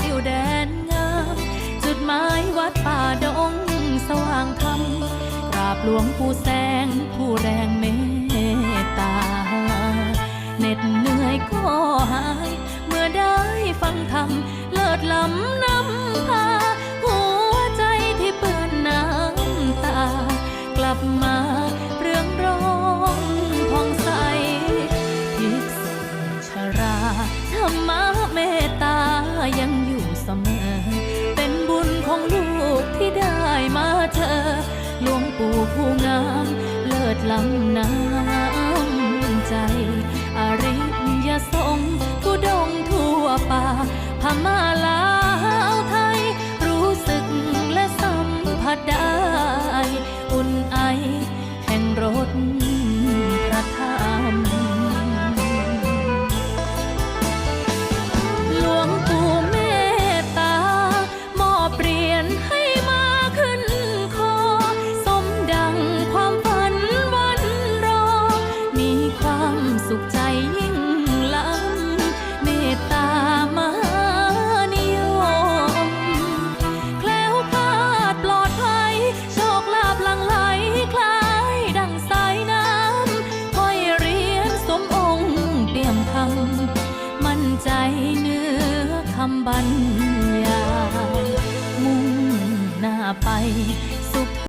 ติวแดนงามจุดหมายวัดป่าดงสว่างธรรมกราบหลวงผู้แสงผู้แรงเมตตาเหน็ดเหนื่อยก็หาย เมื่อได้ฟังธรรมเลิศล้ำนำพาหัวใจที่เปื้อนน้ำตากลับมา หลวงปู่ผู้งาม เลิศล้ำน้ำใจ อริยสงฆ์ผู้ดงทั่วป่าพม่าลาวไทย รู้สึกและสัมผัสได้ อุ่นไอแห่งรถ เนื้อคำบรรยาย